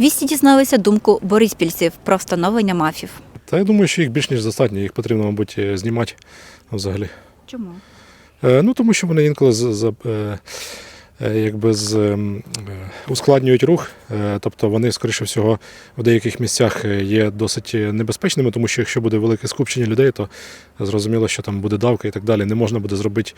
Вісті дізналися думку бориспільців про встановлення мафів. Та я думаю, що їх більш ніж достатньо, їх потрібно, мабуть, е, знімати взагалі. Чому? Е, Ну, тому що вони інколи за, з, е, е, якби з, ем, е, ускладнюють рух, Е, тобто вони, скоріше всього, в деяких місцях е, є досить небезпечними, тому що якщо буде велике скупчення людей, то зрозуміло, що там буде давка і так далі. Не можна буде зробити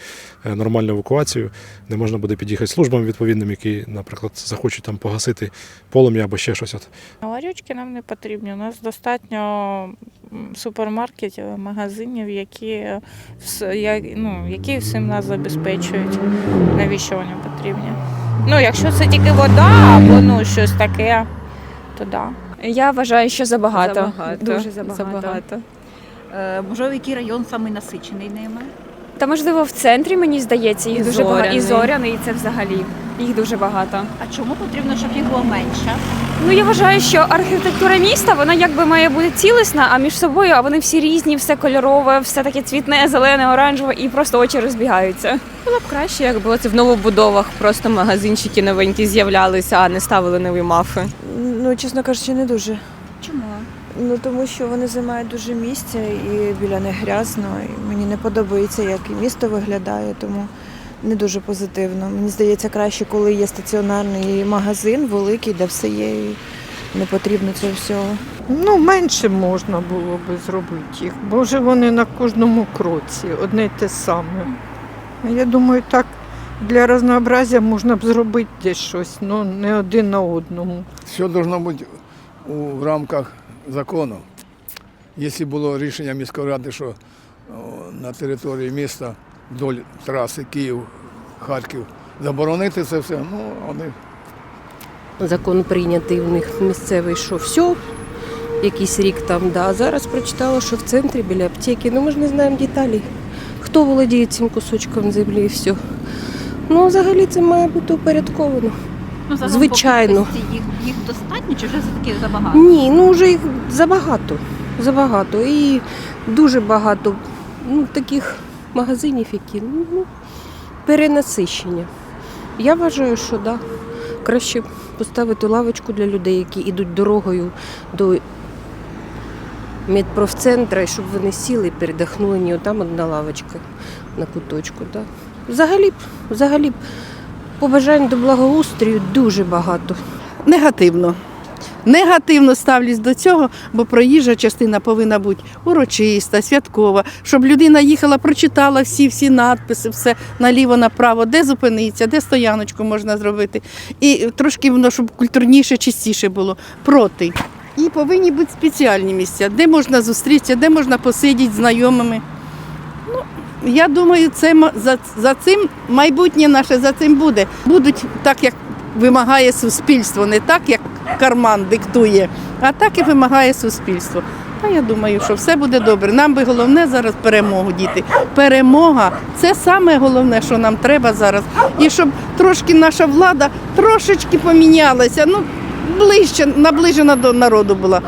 е, нормальну евакуацію, не можна буде під'їхати службам відповідним, які, наприклад, захочуть там погасити полум'я або ще щось. Ларючки нам не потрібні. У нас достатньо супермаркетів, магазинів, які, ну, які всім нас забезпечують. Навіщо вони потрібні? Ну, якщо це тільки вода або ну, щось таке, то да. Я вважаю, що забагато. Забагато. Дуже забагато. Забагато. Е, Можливо, який район саме насичений ними? Та можливо в центрі мені здається, їх І дуже багато. І Зоряний. зоряний, і це взагалі. Їх дуже багато. А чому потрібно, щоб їх було менше? Ну я вважаю, що архітектура міста вона якби має бути цілісна, а між собою а вони всі різні, все кольорове, все таке цвітне, зелене, оранжеве, і просто очі розбігаються. Було б краще, якби оце в новобудовах просто магазинчики новенькі з'являлися, а не ставили нові мафи. Ну, чесно кажучи, не дуже. Чому? Ну тому що вони займають дуже місця і біля них грязно. І мені не подобається, як і місто виглядає, тому не дуже позитивно. Мені здається, краще, коли є стаціонарний магазин великий, де все є, і не потрібно цього всього. Ну, менше можна було би зробити їх. Бо вже вони на кожному кроці, одне й те саме. Я думаю, так для разнообразя можна б зробити десь щось, але не один на одному. Все должно бути у рамках закону. Якщо було рішення міської ради, що на території міста вдоль траси Київ, Харків заборонити це все, ну вони Закон прийнятий у них місцевий, що все, якийсь рік там, да. А зараз прочитала, що в центрі біля аптеки, ну ми ж не знаємо деталей. Хто володіє цим кусочком землі і все. Ну, взагалі це має бути упорядковано. Ну, загалом Звичайно. по кількості Їх, їх достатньо чи вже все-таки забагато? Ні, ну вже їх забагато. Забагато. І дуже багато ну, таких магазинів, які ну, перенасищення. Я вважаю, що да. Краще поставити лавочку для людей, які йдуть дорогою до медпрофцентра, щоб вони сіли і передихнули не там одна лавочка на куточку. Да. Взагалі, взагалі б побажань до благоустрою дуже багато. Негативно. Негативно ставлюсь до цього, бо проїжджа частина повинна бути урочиста, святкова, щоб людина їхала, прочитала всі всі надписи, все наліво, направо, де зупиниться, де стояночку можна зробити. І трошки воно, щоб культурніше, чистіше було. Проти. І повинні бути спеціальні місця, де можна зустрітися, де можна посидіти з знайомими. Ну, я думаю, це за, за цим майбутнє наше за цим буде. Будуть так, як вимагає суспільство, не так, як карман диктує, а так і вимагає суспільство. Та я думаю, що все буде добре. Нам би головне зараз перемогу, діти. Перемога це саме головне, що нам треба зараз. І щоб трошки наша влада трошечки помінялася, ну ближче, наближена до народу була.